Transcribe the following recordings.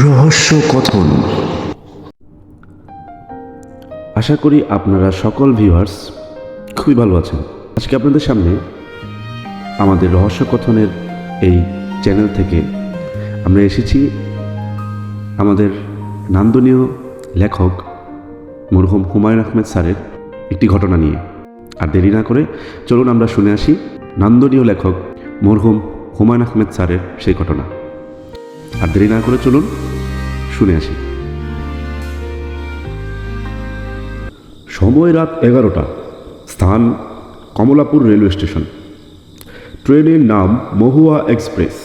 রহস্য কথন আশা করি আপনারা সকল ভিউয়ার্স খুবই ভালো আছেন। আজকে আপনাদের সামনে আমাদের রহস্যকথনের এই চ্যানেল থেকে আমরা এসেছি আমাদের নান্দনীয় লেখক মরহুম হুমায়ুন আহমেদ স্যারের একটি ঘটনা নিয়ে। আর দেরি না করে চলুন আমরা শুনে আসি নান্দনীয় লেখক মরহুম হুমায়ুন আহমেদ স্যারের সেই ঘটনা। আর দেরি না করে চলুন, শুনে আসি। সময় রাত এগারোটা, স্থান কমলাপুর রেলওয়ে স্টেশন। ট্রেনের নাম মহুয়া এক্সপ্রেস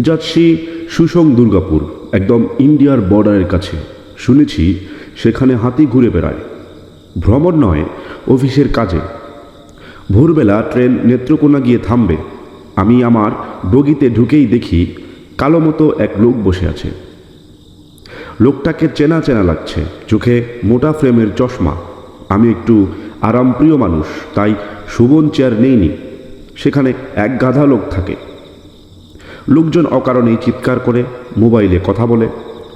যাচ্ছি সুসং দুর্গাপুর, একদম ইন্ডিয়ার বর্ডারের কাছে। শুনেছি, সেখানে হাতি ঘুরে বেড়ায়। ভ্রমণ নয়, অফিসের কাজে। ভোরবেলা ট্রেন নেত্রকোনা গিয়ে থামবে। আমি আমার বগিতে ঢুকেই দেখি কালো মতো এক লোক বসে আছে। লোকটাকে চেনা চেনা লাগছে, চোখে মোটা ফ্রেমের চশমা। আমি একটু আরামপ্রিয় মানুষ, তাই সুবন চেয়ার নেইনি। সেখানে এক গাধা লোক থাকে। লোকজন অকারণেই চিৎকার করে, মোবাইলে কথা বলে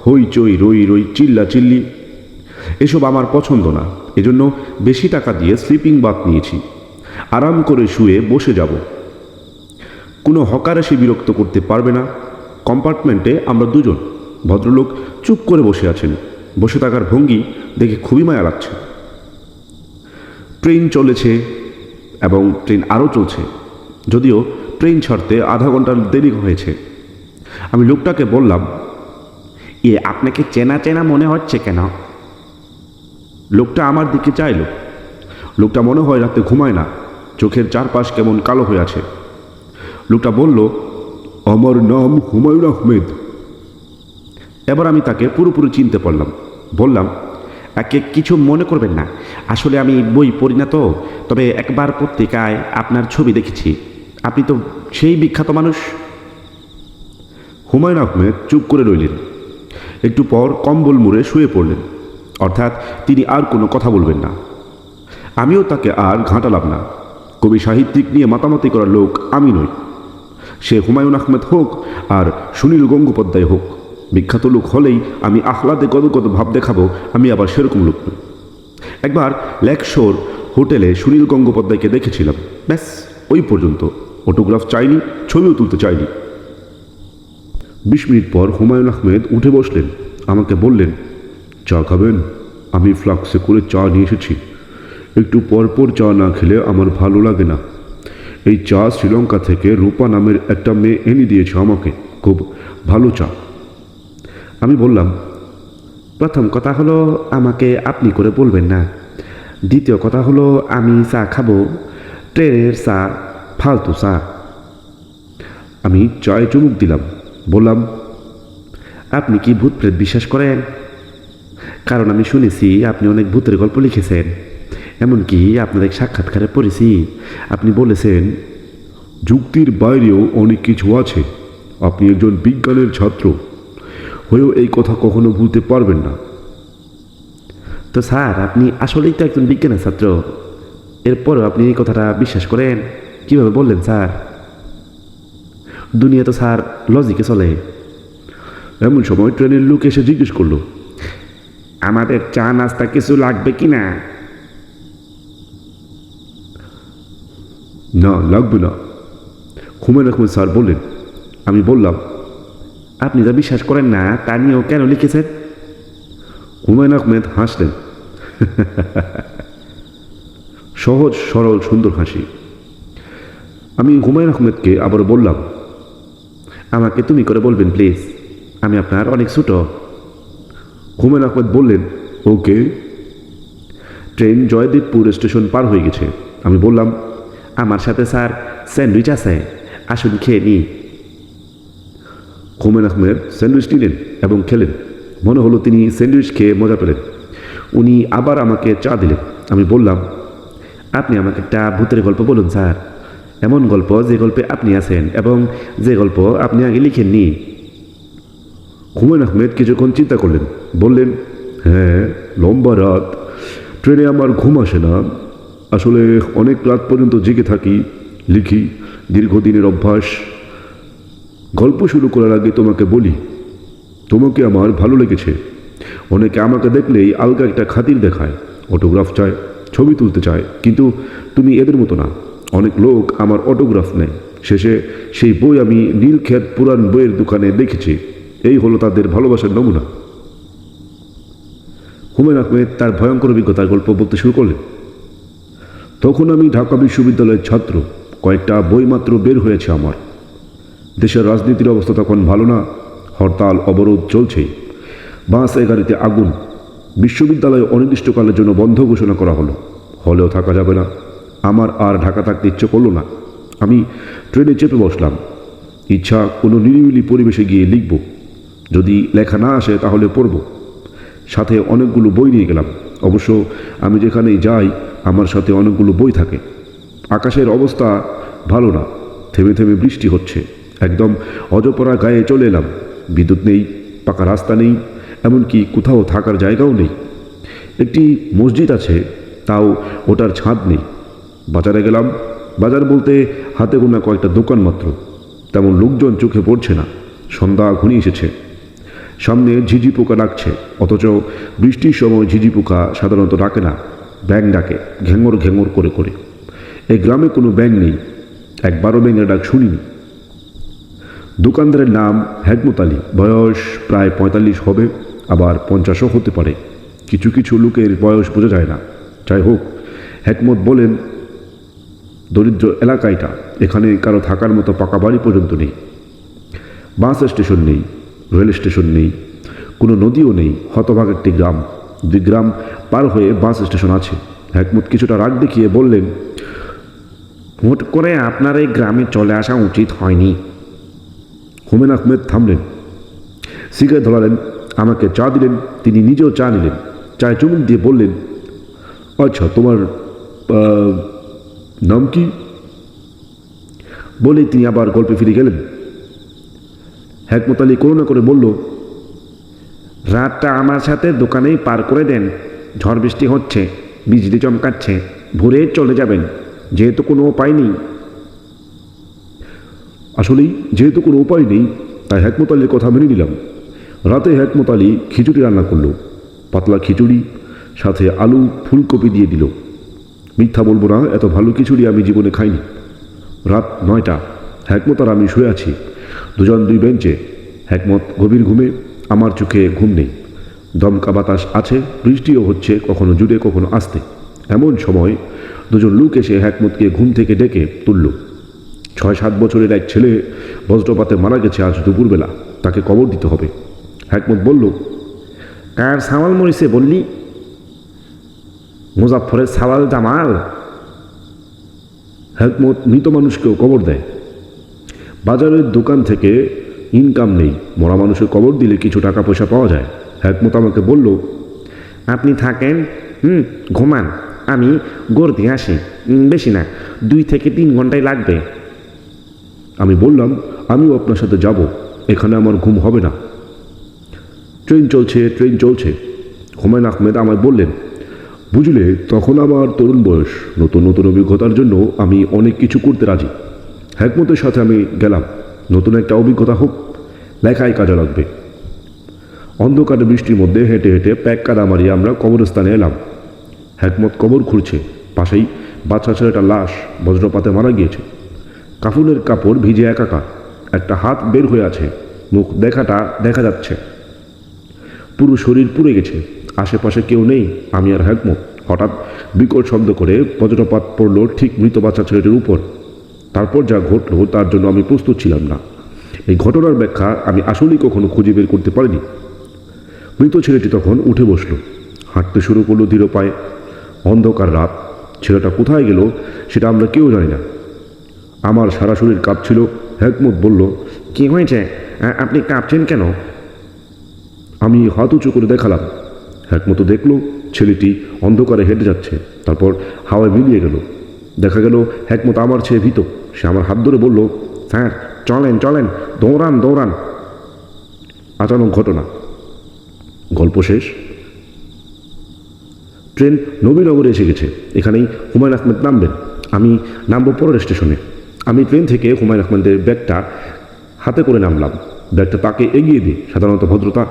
হইচই রই রই, চিল্লা চিল্লি। এসব আমার পছন্দ না, এজন্য বেশি টাকা দিয়ে স্লিপিং বাথ নিয়েছি। আরাম করে শুয়ে বসে যাব। কোনো হকার এসে বিরক্ত করতে পারবে না কম্পার্টমেন্টে আমরা দুজন। ভদ্রলোক চুপ করে বসে আছেন। বসে থাকার ভঙ্গি দেখে খুবই মায়া লাগছে। ট্রেন চলেছে এবং ট্রেন আরও চলছে। যদিও ট্রেন ছাড়তে আধা ঘণ্টার দেরি হয়েছে। আমি লোকটাকে বললাম, এ আপনাকে চেনা চেনা মনে হচ্ছে কেন? লোকটা আমার দিকে চাইলো। লোকটা মনে হয় রাতে ঘুমায় না। চোখের চারপাশ কেমন কালো হয়ে আছে। লোকটা বলল আমার নাম হুমায়ুন আহমেদ। এবার আমি তাকে পুরোপুরি চিনতে পারলাম। বললাম, একে কিছু মনে করবেন না। আসলে আমি বই পড়ি না তো। তবে একবার পত্রিকায় আপনার ছবি দেখেছি। আপনি তো সেই বিখ্যাত মানুষ? হুমায়ুন আহমেদ চুপ করে রইলেন। একটু পর কম্বল মুড়ে শুয়ে পড়লেন। অর্থাৎ তিনি আর কোনো কথা বলবেন না। আমিও তাকে আর ঘাঁটালাম না। কবি সাহিত্যিক নিয়ে মাতামাতি করার লোক আমি নই। সে হুমায়ুন আহমেদ হোক আর সুনীল গঙ্গোপাধ্যায় হোক। বিখ্যাত লোক হলেই আমি আহ্লাদে কত কত ভাব দেখাবো, আমি আবার সেরকম লোক নই। একবার লেকশোর হোটেলে সুনীল গঙ্গোপাধ্যায়কে দেখেছিলাম। ব্যাস, ওই পর্যন্ত। অটোগ্রাফ চাইনি, ছবিও তুলতে চাইনি। বিশ মিনিট পর হুমায়ুন আহমেদ উঠে বসলেন। আমাকে বললেন, চা খাবেন? আমি ফ্লাক্সে করে চা নিয়ে এসেছি। একটু পরপর চা না খেলে আমার ভালো লাগে না। এই চা শ্রীলঙ্কা থেকে রূপা নামের একটা মেয়ে এনে দিয়েছে আমাকে। খুব ভালো চা। আমি বললাম, প্রথম কথা হলো আমাকে আপনি করে বলবেন না। দ্বিতীয় কথা হলো আমি চা খাব, ট্রেনের চা, ফালতু চা। আমি চায়ে চুমুক দিলাম, বললাম, আপনি কি ভূত প্রেত বিশ্বাস করেন? কারণ আমি শুনেছি আপনি অনেক ভূতের গল্প লিখেছেন। এমনকি আপনার এক সাক্ষাৎকারে পড়েছি। আপনি বলেছেন, যুক্তির বাইরেও অনেক কিছু আছে। আপনি একজন বিজ্ঞানের ছাত্র। হয়েও এই কথা কখনো ভুলতে পারবেন না। তো স্যার, আপনি আসলেই তো একজন বিজ্ঞানের ছাত্র। এরপরও আপনি এই কথাটা বিশ্বাস করেন? কীভাবে বললেন, স্যার? দুনিয়া তো, স্যার, লজিকে চলে। এমন সময় ট্রেনের লোক এসে জিজ্ঞেস করল, আমাদের চা নাস্তা কিছু লাগবে কি না না, লাগবে না। হুমায়ুন আহমেদ স্যার, বললেন। আমি বললাম, আপনি যা বিশ্বাস করেন না, তা নিয়েও কেন লিখেছেন? হুমায়ুন আহমেদ হাসলেন। সহজ, সরল, সুন্দর হাসি। আমি হুমায়ুন আহমেদকে আবার বললাম, আমাকে তুমি করে বলবেন, প্লিজ। আমি আপনার অনেক ছোটো। হুমায়ুন আহমেদ বললেন, ওকে। ট্রেন জয়দেবপুর স্টেশন পার হয়ে গেছে। আমি বললাম আমার সাথে স্যার স্যান্ডউইচ আছে, আসুন খেয়ে নিই। হুমায়ুন আহমেদ স্যান্ডউইচ নিলেন এবং খেলেন। মনে হলো তিনি স্যান্ডউইচ খেয়ে মজা পেলেন। উনি আবার আমাকে চা দিলেন। আমি বললাম, আপনি আমাকে একটা ভূতের গল্প বলুন স্যার। এমন গল্প যে গল্পে আপনি আছেন এবং যে গল্প আপনি আগে লিখেননি। হুমায়ুন আহমেদ কিছুক্ষণ চিন্তা করলেন। বললেন হ্যাঁ লম্বা রাত। ট্রেনে আমার ঘুম আসে না। আসলে অনেক রাত পর্যন্ত জেগে থাকি, লিখি, দীর্ঘদিনের অভ্যাস। গল্প শুরু করার আগে তোমাকে বলি, তোমাকে আমার ভালো লেগেছে। অনেকে আমাকে দেখলেই আলগা একটা খাতির দেখায় অটোগ্রাফ চায়, ছবি তুলতে চায়, কিন্তু তুমি এদের মতো না। অনেক লোক আমার অটোগ্রাফ নেয়। শেষে সেই বই আমি নীলক্ষেত পুরাণ বইয়ের দোকানে দেখেছি। এই হলো তাদের ভালোবাসার নমুনা। হুমায়ুন আহমেদ তার ভয়ঙ্কর অভিজ্ঞতার গল্প বলতে শুরু করলেন। তখন আমি ঢাকা বিশ্ববিদ্যালয়ের ছাত্র। কয়েকটা বই মাত্র বের হয়েছে আমার। দেশের রাজনীতির অবস্থা তখন ভালো না, হরতাল, অবরোধ চলছেই। বাস এ গাড়িতে আগুন। বিশ্ববিদ্যালয়ে অনির্দিষ্টকালের জন্য বন্ধ ঘোষণা করা হলো। হলেও থাকা যাবে না। আমার আর ঢাকা থাকতে ইচ্ছে করল না। আমি ট্রেনে চেপে বসলাম। ইচ্ছা কোনো নিরিবিলি পরিবেশে গিয়ে লিখব। যদি লেখা না আসে তাহলে পড়ব। সাথে অনেকগুলো বই নিয়ে গেলাম। অবশ্য আমি যেখানেই যাই আমার সাথে অনেকগুলো বই থাকে। আকাশের অবস্থা ভালো না। থেমে থেমে বৃষ্টি হচ্ছে। একদম অজপরা গায়ে চলে এলাম। বিদ্যুৎ নেই, পাকা রাস্তা নেই, এমনকি কোথাও থাকার জায়গাও নেই। একটি মসজিদ আছে, তাও ওটার ছাদ নেই। বাজারে গেলাম। বাজার বলতে হাতে গোনা কয়েকটা দোকান মাত্র। তেমন লোকজন চোখে পড়ছে না। সন্ধ্যা ঘনিয়ে এসেছে। সামনে ঝিঝি পোকা ডাকছে অথচ বৃষ্টির সময় ঝিঝি পোকা সাধারণত ডাকে না। ব্যাং ডাকে, ঘেঙর ঘেঙর করে করে। এই গ্রামে কোনো ব্যাং নেই, একবারও ব্যাঙের ডাক শুনিনি। দোকানদারের নাম হেকমত আলী। বয়স প্রায় পঁয়তাল্লিশ হবে, আবার পঞ্চাশও হতে পারে। কিছু কিছু লোকের বয়স বোঝা যায় না। যাই হোক, হেকমত বলেন, দরিদ্র এলাকা এটা। এখানে কারও থাকার মতো পাকা বাড়ি পর্যন্ত নেই। বাস স্টেশন নেই, রেল স্টেশন নেই, কোনো নদীও নেই, হতভাগ একটি গ্রাম। দুই গ্রাম পার হয়ে বাস স্টেশন আছে। হেকমত কিছুটা রাগ দেখিয়ে বললেন হুট করে আপনার এই গ্রামে চলে আসা উচিত হয়নি। হুমেন আহমেদ থামলেন, সিগারেট ধরালেন, আমাকে চা দিলেন, তিনি নিজেও চা নিলেন, চায় চুমুক দিয়ে বললেন আচ্ছা তোমার নাম কি? বলে তিনি আবার গল্পে ফিরে গেলেন। হেকমত আলী করুণা করে বলল রাতটা আমার সাথে দোকানেই পার করে দেন। ঝড় বৃষ্টি হচ্ছে, বিজলি চমকাচ্ছে, ভোরে চলে যাবেন, যেহেতু কোনো উপায় নেই। আসলেই যেহেতু কোনো উপায় নেই, তাই হেকমত আলীর কথা মেনে নিলাম। রাতে হেকমত আলী খিচুড়ি রান্না করল। পাতলা খিচুড়ি, সাথে আলু, ফুলকপি দিয়ে দিল। মিথ্যা বলব না, এত ভালো খিচুড়ি আমি জীবনে খাইনি। রাত নয়টা, হেকমত আর আমি শুয়ে আছি। দুজন দুই বেঞ্চে, হেকমত গভীর ঘুমে আমার চোখে ঘুম নেই। দমকা বাতাস আছে, বৃষ্টিও হচ্ছে, কখনো জুড়ে, কখনো আসতে। এমন সময় দুজন লোক এসে হেকমতকে ঘুম থেকে ডেকে তুলল। ছয়, সাত বছরের এক ছেলে বজ্রপাতে মারা গেছে আজ দুপুরবেলা, তাকে কবর দিতে হবে। হেকমত বলল, কার সামাল মরিছে বললি? মুজাফরের সাওয়াল জামাল। হেকমত মৃত মানুষকেও কবর দেয়। বাজারের দোকান থেকে ইনকাম নেই। মরা মানুষের কবর দিলে কিছু টাকা পয়সা পাওয়া যায়। হেকমত আমাকে বলল, আপনি থাকেন, হুম, ঘুমান। আমি গড় দিয়ে আসি বেশি না, দুই থেকে তিন ঘন্টায় লাগবে। আমি বললাম, আমিও আপনার সাথে যাব। এখানে আমার ঘুম হবে না। ট্রেন চলছে ট্রেন চলছে। হুমায়ুন আহমেদ আমায় বললেন, বুঝলে, তখন আমার তরুণ বয়স। নতুন নতুন অভিজ্ঞতার জন্য আমি অনেক কিছু করতে রাজি। হ্যাকমতের সাথে আমি গেলাম। নতুন একটা অভিজ্ঞতা হোক। লেখায় কাজে লাগবে। অন্ধকার বৃষ্টির মধ্যে হেঁটে হেঁটে প্যাক কাদা মারিয়ে আমরা কবরস্থানে এলাম। হ্যাকমত কবর খুঁড়ছে, পাশেই বাচ্চা ছেলেটা লাশ বজ্রপাতে মারা গিয়েছে। কাফুলের কাপড় ভিজে একাকার, একটা হাত বের হয়ে আছে, মুখ দেখাটা দেখা যাচ্ছে। পুরো শরীর পুড়ে গেছে, আশেপাশে কেউ নেই, আমি আর হ্যাকমত হঠাৎ বিকট শব্দ করে বজ্রপাত পড়ল ঠিক মৃত বাচ্চা ছেলেটির উপর। তারপর যা ঘটলো তার জন্য আমি প্রস্তুত ছিলাম না। এই ঘটনার ব্যাখ্যা আমি আসলেই কখনো খুঁজে বের করতে পারিনি। মৃত ছেলেটি তখন উঠে বসল, হাঁটতে শুরু করল ধীর পায়ে। অন্ধকার রাত, ছেলেটা কোথায় গেল সেটা আমরা কেউ জানি না। আমার সারা শরীর কাঁপছিল, হেকমত বলল, কি হয়েছে? আপনি কাঁপছেন কেন? আমি হাত উঁচু করে দেখালাম। একমতো দেখল, ছেলেটি অন্ধকারে হেঁটে যাচ্ছে, তারপর হাওয়ায় মিলিয়ে গেল। দেখা গেল একমত আমার চেয়ে ভীত। সে আমার হাত ধরে বলল, স্যার চলেন চলেন, দৌড়ান দৌড়ান। আচানক ঘটনা। গল্প শেষ। ট্রেন নবীনগরে এসে গেছে। এখানেই হুমায়ুন আহমেদ নামবেন। আমি নামবো পরের স্টেশনে। আমি ট্রেন থেকে হুমায়ুন আহমেদের ব্যাগটা হাতে করে নামলাম। ব্যাগটা তাকে এগিয়ে দিই, সাধারণত ভদ্রতা।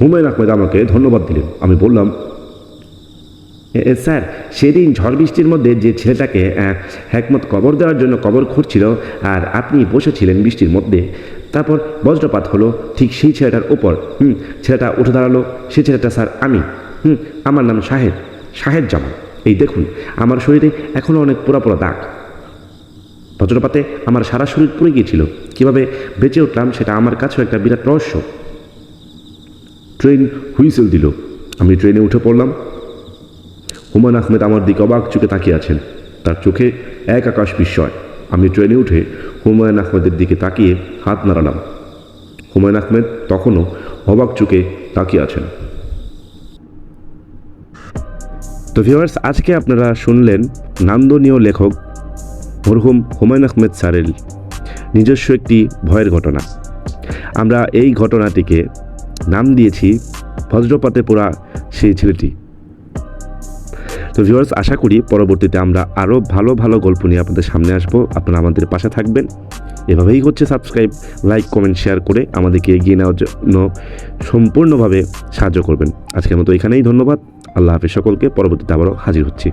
হুমায়ুন আহমেদ আমাকে ধন্যবাদ দিলেন। আমি বললাম স্যার সেদিন ঝড় বৃষ্টির মধ্যে যে ছেলেটাকে আহ, হেকমত কবর দেওয়ার জন্য কবর খুঁড়ছিল আর আপনি বসেছিলেন বৃষ্টির মধ্যে তারপর বজ্রপাত হলো ঠিক সেই ছেলেটার ওপর হুম ছেলেটা উঠে দাঁড়াল সেই ছেলেটা স্যার আমি। হুম আমার নাম শাহেদ শাহেদ জামান এই দেখুন আমার শরীরে এখনও অনেক পোড়া পোড়া দাগ। বজ্রপাতে আমার সারা শরীর পুড়ে গিয়েছিল। কীভাবে বেঁচে উঠলাম সেটা আমার কাছেও একটা বিরাট রহস্য। ট্রেন হুইসেল দিল। আমি ট্রেনে উঠে পড়লাম। হুমায়ুন আহমেদ আমার দিকে অবাক চোখে তাকিয়ে আছেন। তার চোখে এক আকাশ বিস্ময়। আমি ট্রেনে উঠে হুমায়ুন আহমেদের দিকে তাকিয়ে হাত নাড়ালাম। হুমায়ুন আহমেদ তখনও অবাক চোখে তাকিয়ে আছেন। তো ভিউয়ার্স আজকে আপনারা শুনলেন নান্দনীয় লেখক মরহুম হুমায়ুন আহমেদ স্যারের নিজস্ব একটি ভয়ের ঘটনা। আমরা এই ঘটনাটিকে নাম দিয়েছি বজ্রপাতে পোড়া সেই ছেলেটি। তো ভিউয়ার্স আশা করি পরবর্তীতে আমরা আরও ভালো ভালো গল্প নিয়ে আপনাদের সামনে আসব। আপনারা আমাদের পাশে থাকবেন। এভাবেই হচ্ছে সাবস্ক্রাইব লাইক কমেন্ট শেয়ার করে আমাদেরকে এগিয়ে নেওয়ার জন্য সম্পূর্ণভাবে সাহায্য করবেন। আজকের মতো এখানেই ধন্যবাদ। আল্লাহ হাফিজ সকলকে। পরবর্তীতে আবারও হাজির হচ্ছি।